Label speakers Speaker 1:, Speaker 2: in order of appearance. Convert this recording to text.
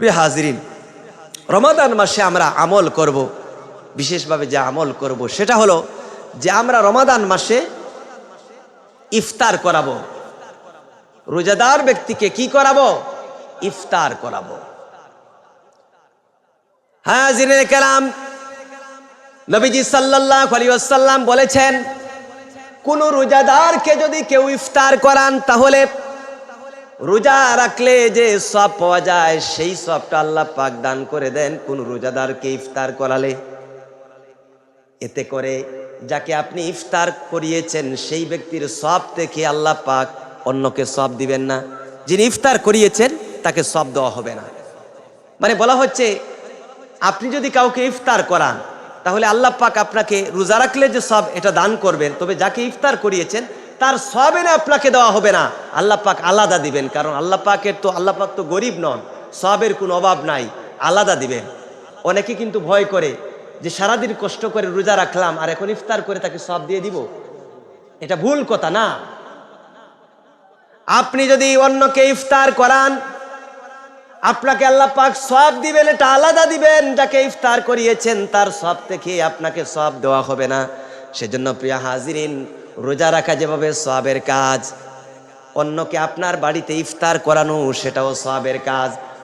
Speaker 1: প্রিয় হাজিরিন, রমাদান মাসে আমরা আমল করব, বিশেষভাবে যে আমল করব, সেটা হলো যে আমরা রমাদান মাসে ইফতার করাবো। রোজাদার ব্যক্তিকে কি করাবো? ইফতার করাবো। হ্যাঁ কালাম নবীজি ওয়াসাল্লাম বলেছেন, কোন রোজাদারকে যদি কেউ ইফতার করান, তাহলে রোজা রাখলে যে সব পাওয়া যায়, সেই সবটা আল্লাহ পাক দান করে দেন কোন রোজাদারকে ইফতার করালে। এতে করে যাকে আপনি ইফতার করিয়েছেন, সেই ব্যক্তির সব থেকে আল্লাহ পাক অন্যকে সব দিবেন না। যিনি ইফতার করিয়েছেন, তাকে সব দেওয়া হবে না। মানে বলা হচ্ছে, আপনি যদি কাউকে ইফতার করান, তাহলে আল্লাহ পাক আপনাকে রোজা রাখলে যে সব এটা দান করবেন, তবে যাকে ইফতার করিয়েছেন তার সব এনে আপনাকে দেওয়া হবে না। আল্লাহ পাক আলাদা দিবেন, কারণ আল্লাহ পাকের তো আল্লাহ পাক তো গরিব নন, সবের কোনো অভাব নাই, আলাদা দিবেন। অনেকে কিন্তু ভয় করে যে সারাদিন কষ্ট করে রোজা রাখলাম আর এখন ইফতার করে তাকে সব দিয়ে দিব। এটা ভুল কথা না। আপনি যদি অন্যকে ইফতার করান, আপনাকে আল্লাহ পাক সব দিবেন, এটা আলাদা দিবেন, যাকে ইফতার করিয়েছেন, তার সব থেকে আপনাকে সব দেওয়া হবে না। সেজন্য প্রিয়া হাজিরিন রোজা রাখা যেভাবে সবের কাজ অন্যকে আপনার বাড়িতে ইফতার করানো সেটাও সবের কাজ।